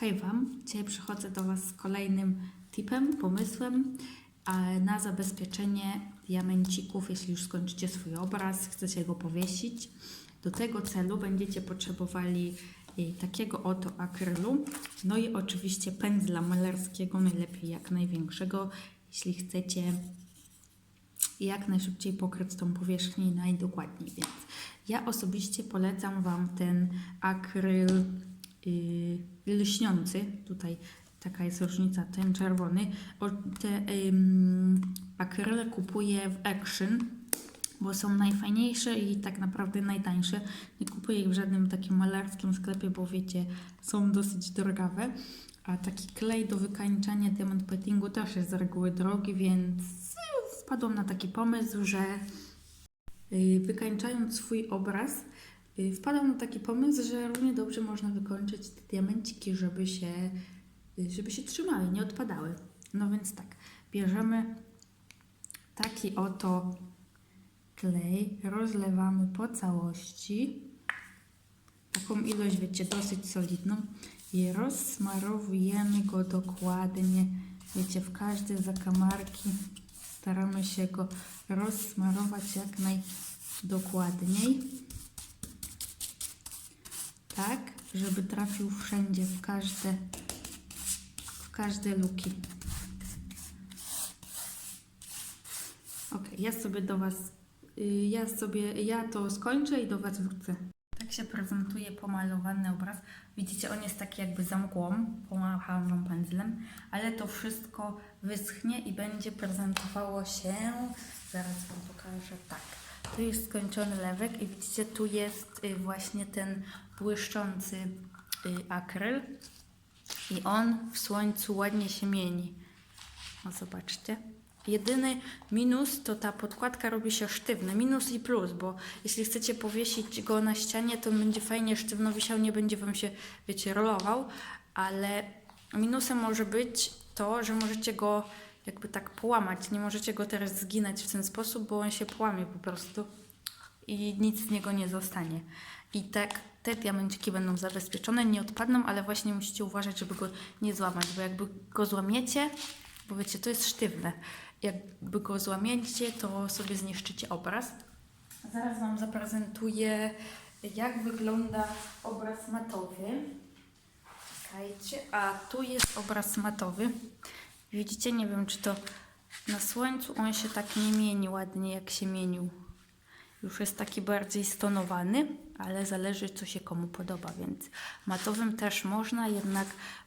Hej Wam, dzisiaj przychodzę do Was z kolejnym tipem, pomysłem na zabezpieczenie diamencików, jeśli już skończycie swój obraz, chcecie go powiesić. Do tego celu będziecie potrzebowali e, takiego oto akrylu, no i oczywiście pędzla malarskiego, najlepiej jak największego, jeśli chcecie jak najszybciej pokryć tą powierzchnię najdokładniej. Więc ja osobiście polecam Wam ten akryl lśniący. Tutaj taka jest różnica, ten czerwony. Te akryle kupuję w Action, bo są najfajniejsze i tak naprawdę najtańsze. Nie kupuję ich w żadnym takim malarskim sklepie, bo wiecie, są dosyć drogawe. A taki klej do wykańczania diamond platingu też jest z reguły drogi, więc y, wpadłam na taki pomysł, że y, wykańczając swój obraz, y, wpadłam na taki pomysł, że równie dobrze można wykończyć te diamenciki, żeby się, y, żeby się trzymały, nie odpadały. No więc tak, bierzemy taki oto klej, rozlewamy po całości, taką ilość, wiecie, dosyć solidną i rozsmarowujemy go dokładnie, wiecie, w każde zakamarki staramy się go rozsmarować jak najdokładniej, tak, żeby trafił wszędzie, w każde, w każde luki. Ok, ja sobie do Was, y, ja sobie, ja to skończę i do Was wrócę. Tak się prezentuje pomalowany obraz. Widzicie, on jest taki jakby za mgłą, pomachałam pędzlem, ale to wszystko wyschnie i będzie prezentowało się, zaraz Wam pokażę, tak. Tu jest skończony lewek i widzicie, tu jest y, właśnie ten błyszczący y, akryl i on w słońcu ładnie się mieni. No zobaczcie. Jedyny minus to ta podkładka robi się sztywna. Minus i plus, bo jeśli chcecie powiesić go na ścianie, to będzie fajnie sztywno wisiał, nie będzie Wam się, wiecie, rolował, ale minusem może być to, że możecie go jakby tak połamać. Nie możecie go teraz zginać w ten sposób, bo on się połamie po prostu i nic z niego nie zostanie. I tak te diamenciki będą zabezpieczone, nie odpadną, ale właśnie musicie uważać, żeby go nie złamać, bo jakby go złamiecie, bo wiecie, to jest sztywne. Jakby go złamiecie, to sobie zniszczycie obraz. Zaraz Wam zaprezentuję, jak wygląda obraz matowy. Czekajcie, a tu jest obraz matowy. Widzicie, nie wiem, czy to na słońcu on się tak nie mieni ładnie, jak się mienił. Już jest taki bardziej stonowany, ale zależy, co się komu podoba, więc matowym też można, jednak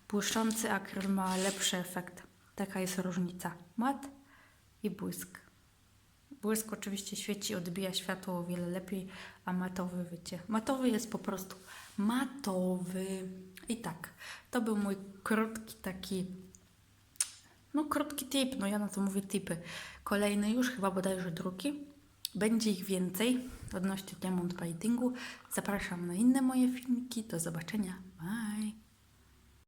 błyszczący akryl ma lepszy efekt. Taka jest różnica. Mat i błysk. Błysk oczywiście świeci, odbija światło o wiele lepiej, a matowy, wiecie, matowy jest po prostu matowy. I tak, to był mój krótki taki, no krótki tip, no ja na to mówię tipy. Kolejny już, chyba bodajże drugi. Będzie ich więcej odnośnie diamond paintingu. Zapraszam na inne moje filmiki. Do zobaczenia. Bye!